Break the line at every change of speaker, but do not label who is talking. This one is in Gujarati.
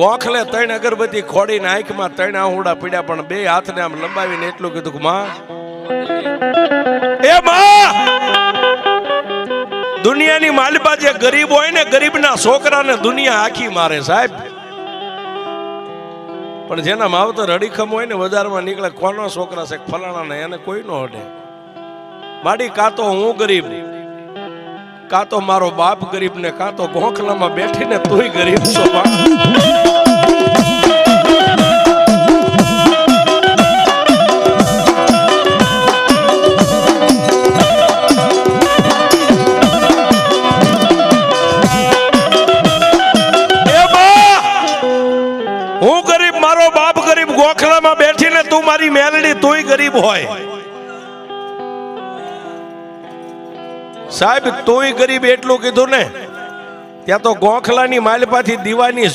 ગોખલે ત્રણ અગરબત્તી ખોડીને આંખમાં ત્રણ આહુડા પીડ્યા, પણ બે હાથને આમ લંબાવીને એટલું કીધું કે, માં દુનિયાની માલિપા જે ગરીબ હોય ને, ગરીબના છોકરાને દુનિયા આખી મારે, સાહેબ. પણ જેના માવતર અડીખમ હોય ને બજારમાં નીકળે, કોનો છોકરા છે? ફલાણા ને એને કોઈ નો હડે માડી કાતો હું ગરીબ? કાં તો મારો બાપ ગરીબ ને કાં તો ગોખલામાં બેઠીને તુંય ગરીબ છો! હું ગરીબ, મારો બાપ ગરીબ ગોખલામાં બેઠીને તું મારી મેલડી, તુંય ગરીબ હોય સાહેબ તોય ગરીબ એટલું કીધું ને. ત્યાં તો ગોખલાની માલપાથી દીવાની